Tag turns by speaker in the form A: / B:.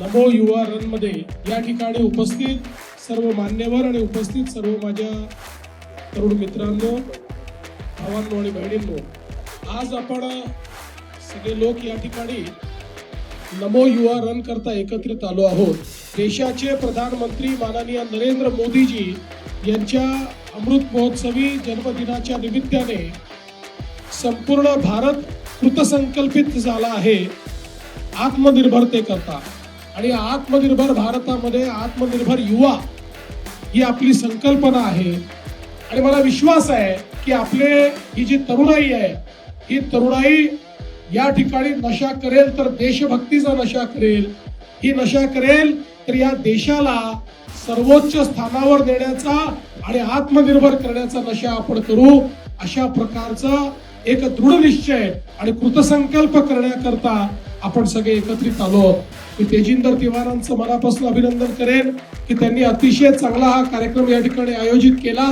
A: नमो युवा रनमध्ये या ठिकाणी उपस्थित सर्व मान्यवर आणि उपस्थित सर्व माझ्या तरुण मित्रांनो भावांनो आणि बहिणींनो आज आपण सगळे लोक या ठिकाणी नमो युवा रन करता एकत्रित आलो आहोत. देशाचे प्रधानमंत्री माननीय नरेंद्र मोदीजी यांच्या अमृत महोत्सवी जन्मदिनाच्या निमित्ताने संपूर्ण भारत कृतसंकल्पित झाला आहे. आत्मनिर्भरतेकरता आणि आत्मनिर्भर भारतामध्ये आत्मनिर्भर युवा ही आपली संकल्पना आहे. आणि मला विश्वास आहे की आपले ही जी तरुणाई आहे ही तरुणाई या ठिकाणी नशा करेल तर देशभक्तीचा नशा करेल. ही नशा करेल तर या देशाला सर्वोच्च स्थानावर देण्याचा आणि आत्मनिर्भर करण्याचा नशा आपण करू. अशा प्रकारचा एक दृढ निश्चय आणि कृतसंकल्प करण्याकरता आपण सगळे एकत्रित आलो आहोत. मी तेजिंदर तिवारांचं मनापासून अभिनंदन करेन की त्यांनी अतिशय चांगला हा कार्यक्रम या ठिकाणी आयोजित केला